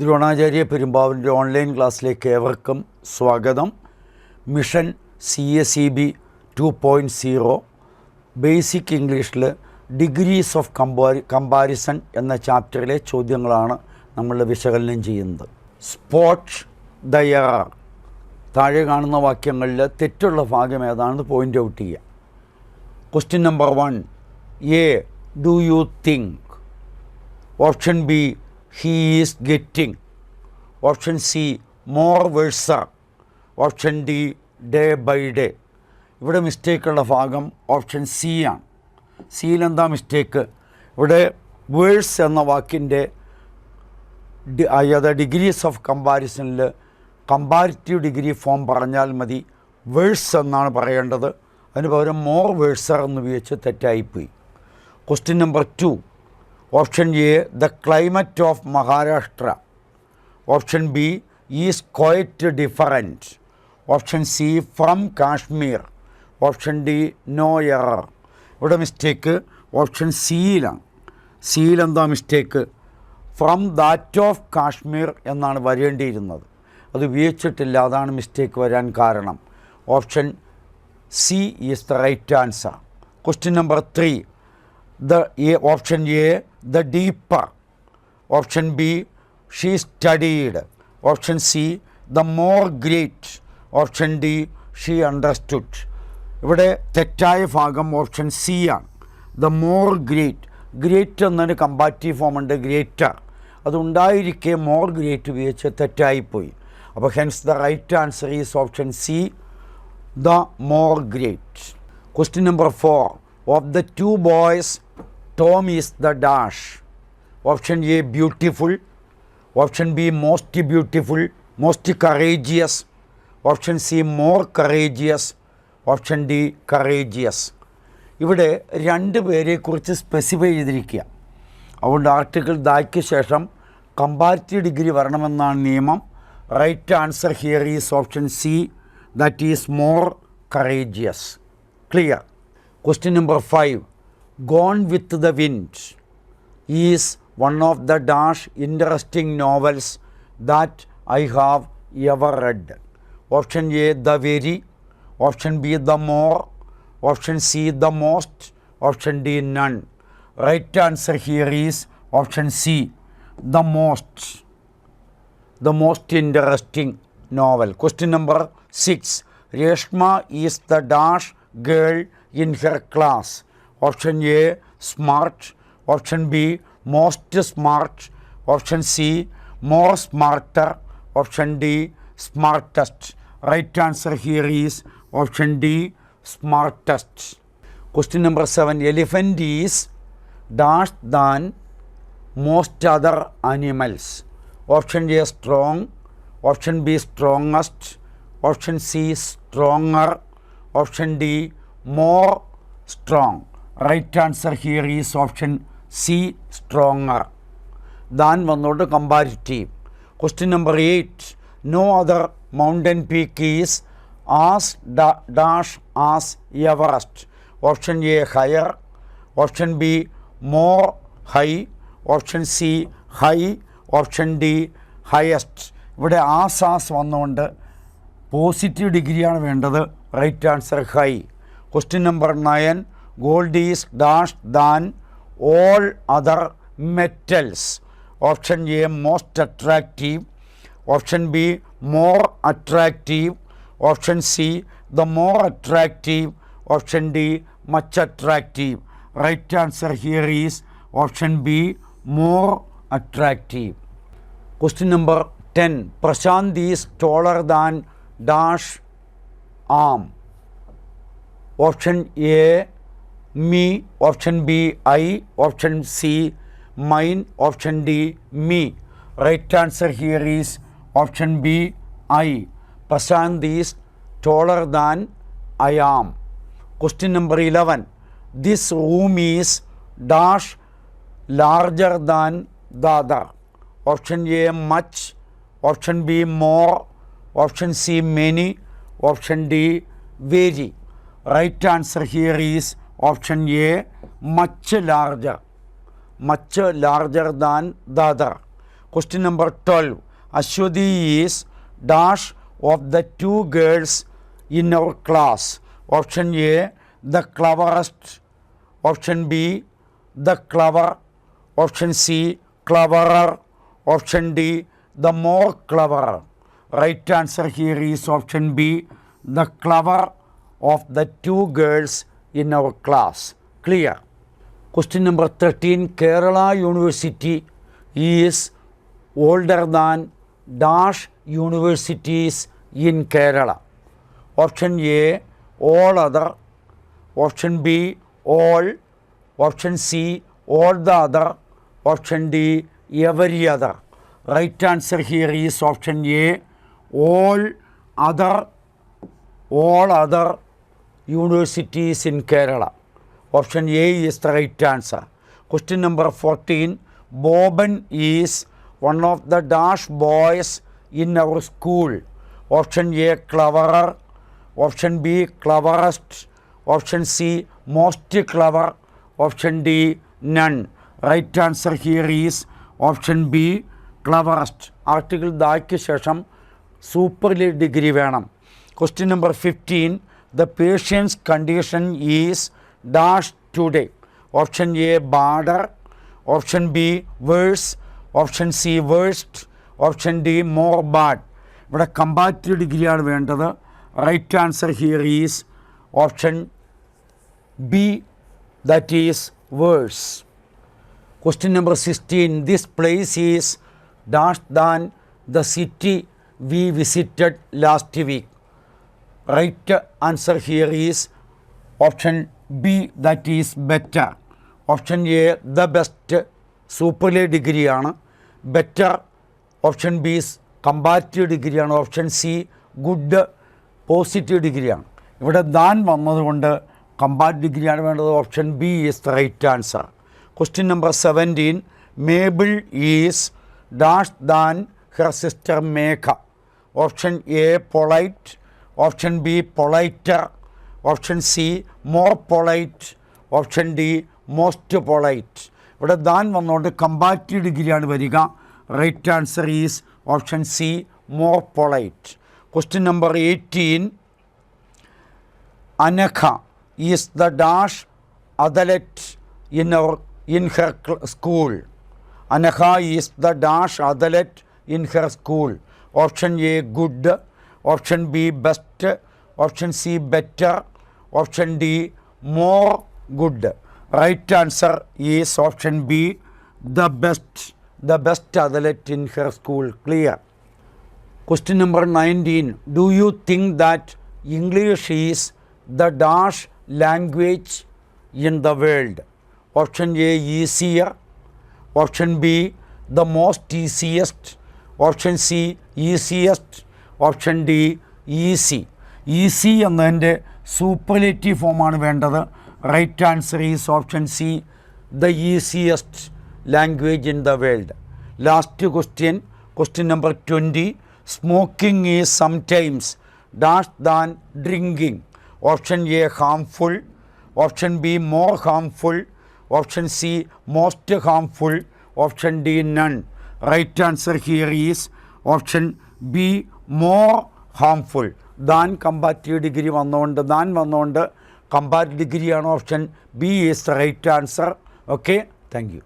ദ്രോണാചാര്യ പെരുമ്പാവൂരിൻ്റെ ഓൺലൈൻ ക്ലാസ്സിലേക്ക് ഏവർക്കും സ്വാഗതം mission C S E B two point zero basic ഇംഗ്ലീഷിൽ ഡിഗ്രീസ് ഓഫ് കമ്പാരി കമ്പാരിസൺ എന്ന ചാപ്റ്ററിലെ ചോദ്യങ്ങളാണ് നമ്മൾ വിശകലനം ചെയ്യുന്നത് സ്പോട്ട് ദയാർ താഴെ കാണുന്ന വാക്യങ്ങളിൽ തെറ്റുള്ള ഭാഗം ഏതാണെന്ന് പോയിൻ്റ് ഔട്ട് ചെയ്യുക question number one A do you think option B he is getting option C more worser option D day by day ഇവിടെ മിസ്റ്റേക്കുള്ള ഭാഗം ഓപ്ഷൻ സി ആണ് സിയിലെന്താ മിസ്റ്റേക്ക് ഇവിടെ വേഴ്സ് എന്ന വാക്കിൻ്റെ ഡി അതായത് ഡിഗ്രീസ് ഓഫ് കമ്പാരിസണിൽ കമ്പാരിറ്റീവ് ഡിഗ്രി ഫോം പറഞ്ഞാൽ മതി വേഴ്സ് എന്നാണ് പറയേണ്ടത് അതിന് പകരം മോർ വേഴ്സർ എന്ന് ഉപയോഗിച്ച് തെറ്റായിപ്പോയി question number two option A the climate of Maharashtra option B is quite different option C from Kashmir option D no error ഇവിടെ മിസ്റ്റേക്ക് ഓപ്ഷൻ സിയിലാണ് സിയിലെന്താ mistake from that of Kashmir എന്നാണ് വരേണ്ടിയിരുന്നത് അത് ഉപയോഗിച്ചിട്ടില്ല അതാണ് mistake വരാൻ കാരണം option C is the right answer question number three the A option A the deeper option B she studied option C the more great option D she understood ഇവിടെ തെറ്റായ ഭാഗം ഓപ്ഷൻ സി ആണ് the more great great എന്നൊരു comparative form ഉണ്ട് greater അതുണ്ടായിരിക്കെ more great ഉപയോഗിച്ച് തെറ്റായിപ്പോയി അപ്പോൾ hence the right answer is option C the more great question number four of the two boys Tom is the dash option A beautiful option B most beautiful most courageous option C more courageous option D courageous ഇവിടെ രണ്ട് പേരെക്കുറിച്ച് specify ചെയ്തിരിക്കുക അതുകൊണ്ട് article ദായ്ക്ക് ശേഷം comparative degree വരണമെന്നാണ് നിയമം right answer here is option C that is more courageous clear question number five Gone with the Wind is one of the dash interesting novels that I have ever read. Option A, The Very, Option B, The More, Option C, The Most, Option D, None. Right answer here is Option C, The Most, The Most Interesting Novel. Question number 6. Reshma is the dash girl in her class option A smart, option B most smart, option C more smarter, option D smartest. Right answer here is option D smartest. Question number 7 Elephant is dash than most other animals. Option A strong, option B strongest, option C stronger, option D more strong. Right answer here is option C stronger than വന്നോട്ട് comparative question number eight no other mountain peak is as dash as Everest option A higher option B more high option C high option D highest ഇവിടെ as as വന്നുകൊണ്ട് positive ഡിഗ്രിയാണ് വേണ്ടത് right answer high question number nine gold is dashed than all other metals. Option A most attractive. Option B more attractive. Option C the more attractive. Option D much attractive. Right answer here is option B more attractive. Question number 10. Prashant is taller than dash arm. Option A me option b i option c mine option d me right answer here is option b i prashant is taller than i am question number 11 this room is dash larger than the other option a much option b more option c many option d vary right answer here is Option A much larger much larger than the other Question number 12. Ashwati is dash of the two girls in our class. Option A, the cleverest. Option B, the clever. Option C, cleverer. Option D, the more clever. Right answer here is option B, the clever of the two girls in our class. Clear? Question number 13 Kerala University is older than dash universities in Kerala. Option A all other. Option B all. Option C all the other. Option D every other. Right answer here is option A all other all other universities in Kerala option A is the right answer question number fourteen Boban is one of the dash boys in our school option A cleverer option B cleverest option C most clever option D none right answer here is option B cleverest article ദാക്കിയ ശേഷം super degree വേണം question number fifteen The patient's condition is dash today option A badder option B worse option C worst option D more bad ഇവിടെ comparative ഡിഗ്രിയാണ് വേണ്ടത് right answer here is option B that is worse Question number 16. This place is dash than the city we visited last week. Right answer here is option B that is better option A the best superlative ഡിഗ്രിയാണ് better option B comparative ഡിഗ്രിയാണ് option C good positive ഡിഗ്രിയാണ് ഇവിടെ than വന്നതുകൊണ്ട് comparative ഡിഗ്രിയാണ് വേണ്ടത് option B is the right answer question number seventeen Mabel is dash than her sister Megha option A polite option B politer option C more polite option D most polite ഇവിടെ than വന്നുകൊണ്ട് comparative ഡിഗ്രിയാണ് വരിക right answer is option C more polite question number eighteen Anagha is the dash athlete in our in her school Anagha is the dash athlete in her school option A good option B best, option C better, option D more good. Right answer is option B the best, the best athlete in her school. Clear. Question number 19. Do you think that English is the dash language in the world? Option A easier, option B the most easiest, option C easiest, option D easy e easy e എന്നതിൻ്റെ superlative ഫോമാണ് വേണ്ടത് right answer is option C the easiest language in the world last question question number twenty smoking is sometimes dash than drinking option A harmful option B more harmful option C most harmful option D none right answer here is option B more harmful than comparative degree വന്നുകൊണ്ട് than വന്നുകൊണ്ട് comparative ഡിഗ്രിയാണ് option B is the right answer okay thank you